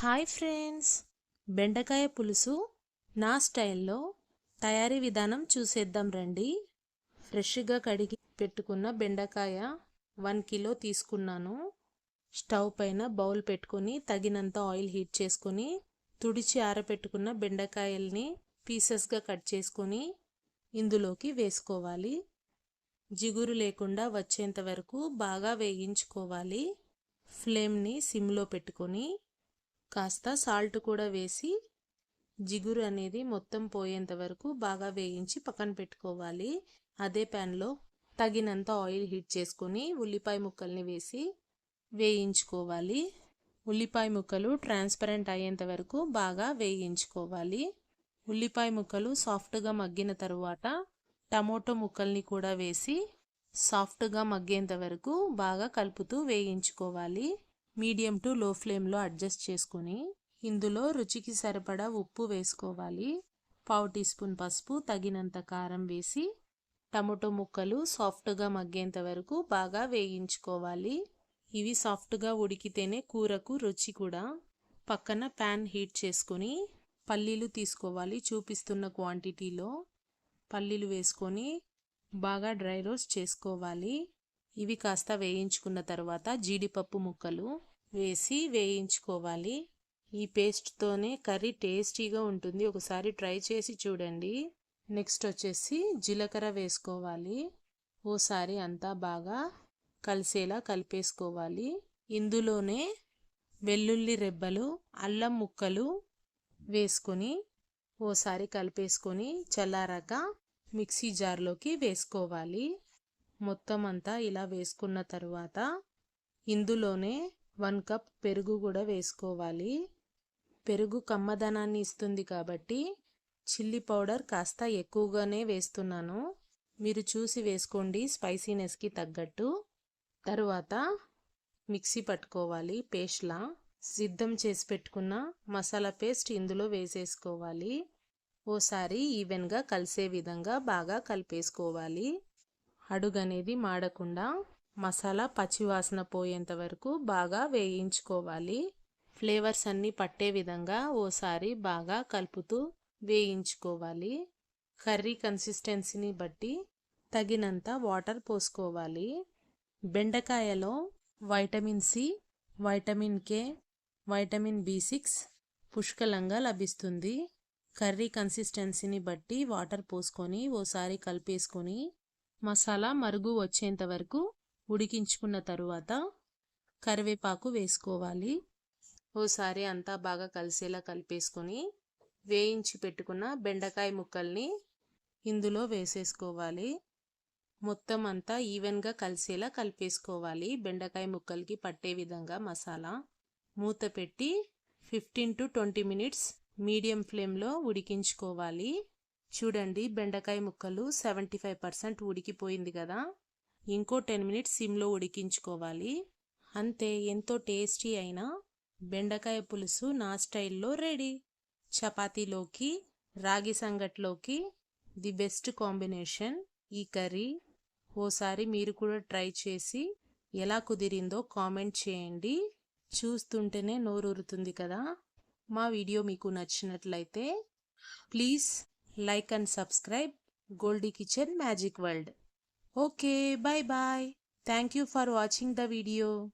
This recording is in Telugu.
Hi friends. బెండకాయ పులుసు నా స్టైల్లో తయారీ విధానం చూసేద్దాం రండి. ఫ్రెష్గా కడిగి పెట్టుకున్న బెండకాయ వన్ కిలో తీసుకున్నాను. స్టవ్ పైన బౌల్ పెట్టుకొని తగినంత ఆయిల్ హీట్ చేసుకొని తుడిచి ఆరబెట్టుకున్న బెండకాయల్ని పీసెస్గా కట్ చేసుకొని ఇందులోకి వేసుకోవాలి. జిగురు లేకుండా వచ్చేంత వరకు బాగా వేయించుకోవాలి. ఫ్లేమ్ని సిమ్లో పెట్టుకొని కాస్త సాల్ట్ కూడా వేసి జిగురు అనేది మొత్తం పోయేంత వరకు బాగా వేయించి పక్కన పెట్టుకోవాలి. అదే ప్యాన్లో తగినంత ఆయిల్ హీట్ చేసుకొని ఉల్లిపాయ ముక్కల్ని వేసి వేయించుకోవాలి. ఉల్లిపాయ ముక్కలు ట్రాన్స్పరెంట్ అయ్యేంత వరకు బాగా వేయించుకోవాలి. ఉల్లిపాయ ముక్కలు సాఫ్ట్గా మగ్గిన తరువాత టమోటో ముక్కల్ని కూడా వేసి సాఫ్ట్గా మగ్గేంత వరకు బాగా కలుపుతూ వేయించుకోవాలి. మీడియం టు లో ఫ్లేమ్లో అడ్జస్ట్ చేసుకొని ఇందులో రుచికి సరిపడా ఉప్పు వేసుకోవాలి. పావు టీ స్పూన్ పసుపు తగినంత కారం వేసి టమోటో ముక్కలు సాఫ్ట్గా మగ్గేంత వరకు బాగా వేయించుకోవాలి. ఇవి సాఫ్ట్గా ఉడికితేనే కూరకు రుచి కూడా పక్కన ప్యాన్ హీట్ చేసుకొని పల్లీలు తీసుకోవాలి చూపిస్తున్న క్వాంటిటీలో. పల్లీలు వేసుకొని బాగా డ్రై రోస్ట్ చేసుకోవాలి. ఇవి కాస్త వేయించుకున్న తర్వాత జీడిపప్పు ముక్కలు వేసి వేయించుకోవాలి. ఈ పేస్ట్తోనే కర్రీ టేస్టీగా ఉంటుంది. ఒకసారి ట్రై చేసి చూడండి. నెక్స్ట్ వచ్చేసి జీలకర్ర వేసుకోవాలి. ఓసారి అంతా బాగా కలిసేలా కలిపేసుకోవాలి. ఇందులోనే వెల్లుల్లి రెబ్బలు అల్లం ముక్కలు వేసుకొని ఓసారి కలిపేసుకొని చల్లారాక మిక్సీ జార్లోకి వేసుకోవాలి. మొత్తం అంతా ఇలా వేసుకున్న తర్వాత ఇందులోనే వన్ కప్ పెరుగు కూడా వేసుకోవాలి. పెరుగు కమ్మదనాన్ని ఇస్తుంది కాబట్టి చిల్లీ పౌడర్ కాస్త ఎక్కువగానే వేస్తున్నాను. మీరు చూసి వేసుకోండి స్పైసీనెస్కి తగ్గట్టు. తరువాత మిక్సీ పట్టుకోవాలి పేస్ట్లా. సిద్ధం చేసి పెట్టుకున్న మసాలా పేస్ట్ ఇందులో వేసేసుకోవాలి. ఓసారి ఈవెన్గా కలిసే విధంగా బాగా కలిపేసుకోవాలి. అడుగు అనేది మాడకుండా మసాలా పచ్చివాసన పోయేంత వరకు బాగా వేయించుకోవాలి. ఫ్లేవర్స్ అన్నీ పట్టే విధంగా ఓసారి బాగా కలుపుతూ వేయించుకోవాలి. కర్రీ కన్సిస్టెన్సీని బట్టి తగినంత వాటర్ పోసుకోవాలి. బెండకాయలో vitamin C vitamin K vitamin B six పుష్కలంగా లభిస్తుంది. కర్రీ కన్సిస్టెన్సీని బట్టి వాటర్ పోసుకొని ఓసారి కలిపేసుకొని మసాలా మరుగు వచ్చేంత వరకు ఉడికించుకున్న తరువాత కరివేపాకు వేసుకోవాలి. ఓసారి అంతా బాగా కలిసేలా కలిపేసుకొని వేయించి పెట్టుకున్న బెండకాయ ముక్కల్ని ఇందులో వేసేసుకోవాలి. మొత్తం అంతా ఈవెన్గా కలిసేలా కలిపేసుకోవాలి. బెండకాయ ముక్కలకి పట్టే విధంగా మసాలా మూత పెట్టి fifteen to twenty minutes medium ఫ్లేమ్లో ఉడికించుకోవాలి. చూడండి బెండకాయ ముక్కలు సెవెంటీ ఫైవ్ పర్సెంట్ ఉడికిపోయింది కదా. ఇంకో టెన్ మినిట్స్ సిమ్లో ఉడికించుకోవాలి. అంతే ఎంతో టేస్టీ అయిన బెండకాయ పులుసు నా స్టైల్లో రెడీ. చపాతీలోకి రాగి సంగట్లోకి ది బెస్ట్ కాంబినేషన్ ఈ కర్రీ. ఓసారి మీరు కూడా ట్రై చేసి ఎలా కుదిరిందో కామెంట్ చేయండి. చూస్తుంటేనే నోరూరుతుంది కదా. మా వీడియో మీకు నచ్చినట్లయితే please like and subscribe Goldie Kitchen Magic World. Okay, bye bye. Thank you for watching the video.